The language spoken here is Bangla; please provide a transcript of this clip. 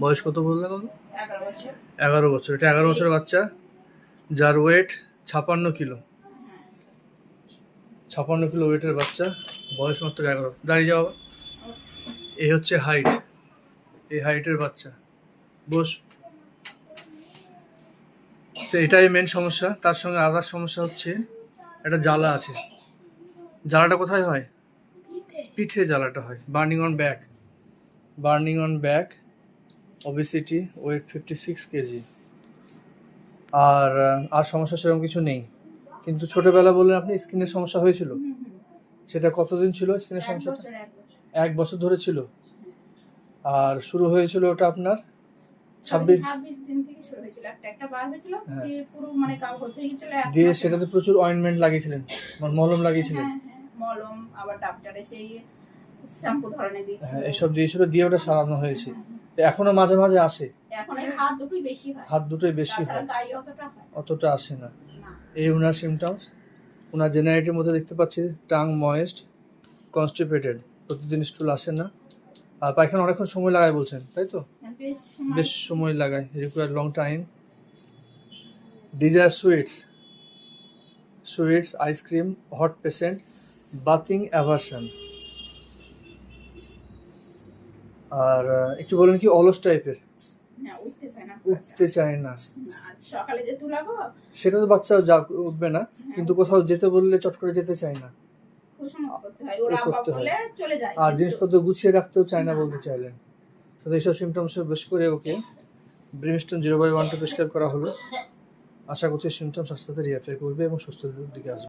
বয়স কত বললেন বাবু এগারো বছর। এগারো বছর। এটা এগারো বছরের বাচ্চা যার ওয়েট ছাপান্ন কিলো। ছাপান্ন কিলো ওয়েটের বাচ্চা বয়স মাত্র এগারো। দাঁড়িয়ে যাওয়া এই হচ্ছে হাইট এই হাইটের বাচ্চা। বস। তো এটাই মেন সমস্যা। তার সঙ্গে আদার সমস্যা হচ্ছে একটা জ্বালা আছে। জ্বালাটা কোথায় হয়? পিঠে। জ্বালাটা হয়। Burning on back burning on back obesity weight fifty six KG আর আর সমস্যা সেরকম কিছু নেই। কিন্তু ছোটবেলা বললেন আপনি স্কিনের সমস্যা হয়েছিল। সেটা কতদিন ছিল স্কিনের এক সমস্যাটা এক বছর। ধরে ছিল? আর শুরু হয়েছিল ওটা আপনার? ছাব্বিশ দিন থেকে শুরু হয়েছিল। একটা বার হয়েছিল। হ্যাঁ। পুরো মানে দিয়ে সেটাতে প্রচুর অয়েন্টমেন্ট লাগিয়েছিলেন মানে মলম লাগিয়েছিলেন। হ্যাঁ, হ্যাঁ, মলম আবার ডাক্তারে সেই শ্যাম্পু ধরনের দিয়েছিল। এসব দিয়েছিল দিয়ে ওটা সারানো হয়েছে। এখনও মাঝে মাঝে আসে? হাত দুটোই বেশি হয়। হাত দুটোই বেশি হয়? অতটা হয় আসে না? এই ওনার সিমটমস ওনার জেনারেটির মধ্যে দেখতে পাচ্ছি টাং ময়েস্ট কনস্টিপেটেড প্রতিদিন স্টুল আসে না। আর পায়খানা অনেকক্ষণ সময় লাগায় বলছেন তাই তো? বেশ সময়- বেশ সময় লাগায় require long time desire sweets sweets ice cream hot patient bathing aversion আর একটু বলেন কি অলস টাইপের? উঠতে চায় না। সকালে যে তুলাবো। সেটা তো বাচ্চা যা উঠবে না কিন্তু কোথাও যেতে বললে চট করে যেতে চায় না। করতে হয় হয়। আর জিনিসপত্র গুছিয়ে রাখতেও চায় না বলতে চাইলেন। তো এইসব সিমটমস বেশ করে ওকে ব্রিমস্টোন জিরো বাই ওয়ানটা প্রেসক্রাইব করা হলো। আশা করছি সিমটমস আস্তে আস্তে রিয়াফেয়ার করবে এবং সুস্থতার দিকে আসবে।